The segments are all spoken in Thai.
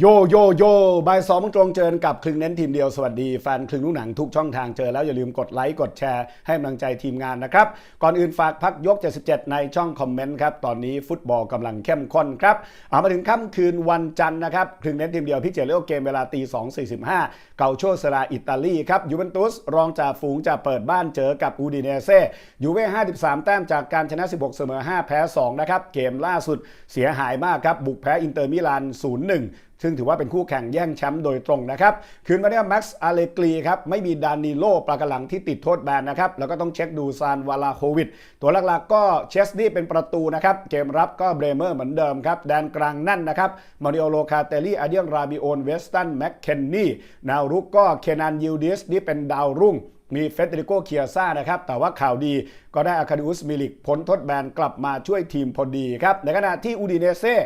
โยโยโยบายสองตรงเจอกับคลึงเน้นทีมเดียวสวัสดีแฟนคลึงลูกหนังทุกช่องทางเจอแล้วอย่าลืมกดไลค์กดแชร์ให้กำลังใจทีมงานนะครับ ก่อนอื่นฝากพักยก 77 ในช่องคอมเมนต์ครับ ตอนนี้ฟุตบอลกำลังเข้มข้นครับ เอามาถึงค่ำคืนวันจันทร์นะครับคลึงเน้นทีมเดียวพี่เจเลี้ยวเกมเวลาตี2.45 เกาโชสราอิตาลีครับยูเวนตุสรองจ่าฝูงจะเปิดบ้านเจอกับอูดิเนเซ่ยูเว่53 แต้มจากการชนะ 16 เสมอ 5 แพ้ 2 นะครับเกมล่าสุดเสียหายมากครับบุกแพ้อินเตอร์มิลาน 0-1 ซึ่งถือว่าเป็นคู่แข่งแย่งแชมป์โดยตรงนะครับ คืนวันนี้แม็กซ์อาเลกรีครับไม่มีดานิโลปลากระหลังที่ติดโทษแบนนะครับ แล้วก็ต้องเช็คดูซานวาลาโควิด ตัวหลักๆก็เชสดี้เป็นประตูนะครับ เกมรับก็เบรเมอร์เหมือนเดิมครับ แดนกลางนั่นนะครับมาริโอโลคาเตลี่อาเดียงราบิโอนเวสตันแม็กเคนนี่แนวรุกก็เคนานยิลดิสที่เป็นดาวรุ่ง มีเฟเดริโกเคียซ่านะครับ แต่ว่าข่าวดีก็ได้อาคาดิอุสมิลิกพ้นโทษแบนกลับมาช่วยทีมพอดีครับ ในขณะที่อูดิเนเซ่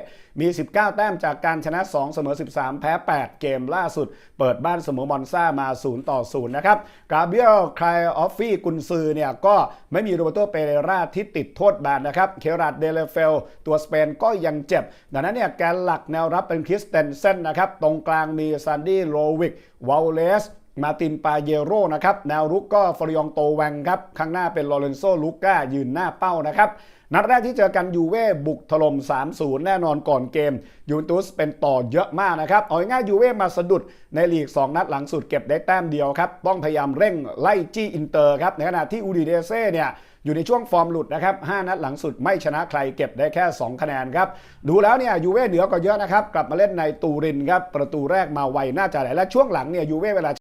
มี 19 แต้มจากการชนะ 2 เสมอ 13 แพ้ 8 เกมล่าสุด เปิดบ้านเสมอมอนซ่ามา 0 ต่อ 0 นะครับกาเบรียลคลายออฟฟี่กุนซือเนี่ยก็ไม่มีโรเบโตเปเรราที่ติดโทษแบนนะครับ เคราดเดเลเฟล ตัวสเปนก็ยังเจ็บ ดังนั้นเนี่ยแกนหลักแนวรับเป็นคริสเตนเซนนะครับ ตรงกลางมีซันดี้โลวิกวาลเลส มาตินปาเยโรนะครับแนวรุกก็ฟรยองโตแวงครับข้างหน้าเป็นลอเรนโซลูก้ายืนหน้าเป้านะครับนัดแรกที่เจอกันยูเว่บุกถล่ม 3-0 แน่นอนก่อนเกมยูนตุสเป็นต่อเยอะมากนะครับเอาง่ายยูเว่มาสะดุดในลีก 2 นัดหลังสุดเก็บได้แต้มเดียวครับ ต้องพยายามเร่งไล่จี้อินเตอร์ครับในขณะที่อูดิเดเซ่เนี่ยอยู่ในช่วงฟอร์มหลุดนะครับ 5 นัดหลังสุดไม่ชนะใครเก็บได้แค่ 2 คะแนนครับ ดูแล้วเนี่ยยูเว่เหนือกว่าเยอะนะครับ กลับมาเล่นในตูรินครับ ประตูแรกมาไวน่าจะไหลและช่วงหลังเนี่ยยูเว่เวลา